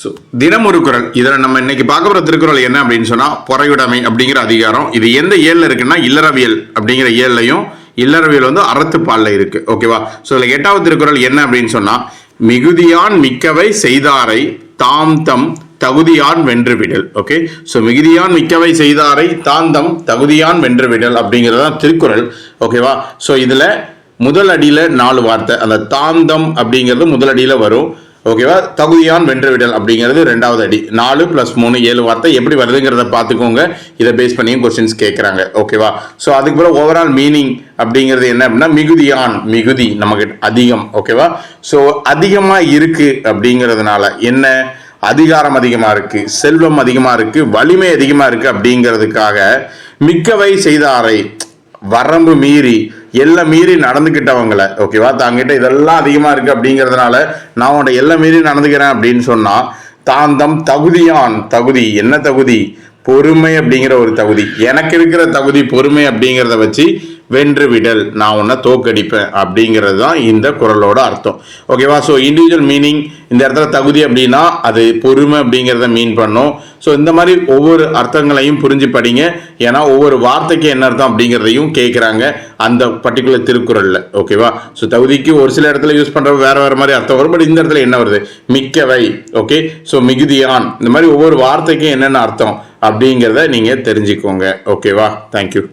So தினம் ஒரு குரல். இதில் நம்ம இன்னைக்கு பார்க்க போகிற திருக்குறள் என்ன அப்படின்னு சொன்னால் பொறையுடைமை அப்படிங்கிற அதிகாரம். இது எந்த ஏழில் இருக்குன்னா இல்லறவியல் அப்படிங்கிற ஏழ்லையும் இல்லறவியல் வந்து அறத்துப்பாலில் இருக்கு. ஓகேவா ஸோ இதில் எட்டாவது திருக்குறள் என்ன அப்படின்னு சொன்னால் மிகுதியான் மிக்கவை செய்தாரை தாம் தம் தகுதியான் வென்று விடல் ஓகே ஸோ மிகுதியான் மிக்கவை செய்தாரை தாந்தம் தகுதியான் வென்று விடல் அப்படிங்கிறது தான் திருக்குறள். ஓகேவா ஸோ இதில் முதல் அடியில் நாலு வார்த்தை. அந்த தாந்தம் அப்படிங்கிறது முதல் அடியில் வரும். ஓகேவா? தகுதியான் வென்றுவிடல் அப்படிங்கிறது ரெண்டாவது அடி. நாலு ப்ளஸ் மூணு ஏழு வார்த்தை எப்படி வருதுங்கிறத பார்த்துக்கோங்க. இதை பேஸ் பண்ணியும் கொஸ்டின்ஸ் கேட்குறாங்க ஓகேவா? ஸோ அதுக்கு பிறகு ஓவரால் மீனிங் அப்படிங்கிறது என்ன அப்படின்னா மிகுதியான் மிகுதி நமக்கு அதிகம். ஓகேவா? ஸோ அதிகமாக இருக்கு அப்படிங்கிறதுனால என்ன? அதிகாரம் அதிகமாக இருக்கு செல்வம் அதிகமாக இருக்கு வலிமை அதிகமாக இருக்கு அப்படிங்கிறதுக்காக மிக்கவை செய்தாரை. வரம்பு மீறி எல்லாம் மீறி நடந்துக்கிட்டவங்கள ஓகேவா தாங்கிட்ட இதெல்லாம் அதிகமாக இருக்குது அப்படிங்கிறதுனால நான் உன்னோட எல்லாம் மீறி நடந்துக்கிறேன் அப்படின்னு சொன்னா தாந்தம் தகுதியான் தகுதி. என்ன தகுதி? பொறுமை அப்படிங்கிற ஒரு தகுதி. எனக்கு இருக்கிற தகுதி பொறுமை அப்படிங்கிறத வச்சு வென்று விடல் நான் உன்னை தோக்கடிப்பேன் அப்படிங்கிறது தான் இந்த குரலோட அர்த்தம். ஓகேவா ஸோ இண்டிவிஜுவல் மீனிங் இந்த இடத்துல தகுதி அப்படின்னா அது பொறுமை அப்படிங்கிறத மீன் பண்ணும். ஸோ இந்த மாதிரி ஒவ்வொரு அர்த்தங்களையும் புரிஞ்சு படிங்க. ஏன்னா ஒவ்வொரு வார்த்தைக்கு என்ன அர்த்தம் அப்படிங்கிறதையும் கேட்குறாங்க அந்த பர்டிகுலர் திருக்குறளில். ஓகேவா ஸோ தகுதிக்கு ஒரு சில இடத்துல யூஸ் பண்ணுற வேறு வேறு மாதிரி அர்த்தம் வரும். பட் இந்த இடத்துல என்ன வருது? மிக்கவை. ஓகே ஸோ மிகுதியான். இந்த மாதிரி ஒவ்வொரு வார்த்தைக்கும் என்னென்ன அர்த்தம் அப்படிங்கிறத நீங்கள் தெரிஞ்சுக்கோங்க. ஓகேவா தேங்க்யூ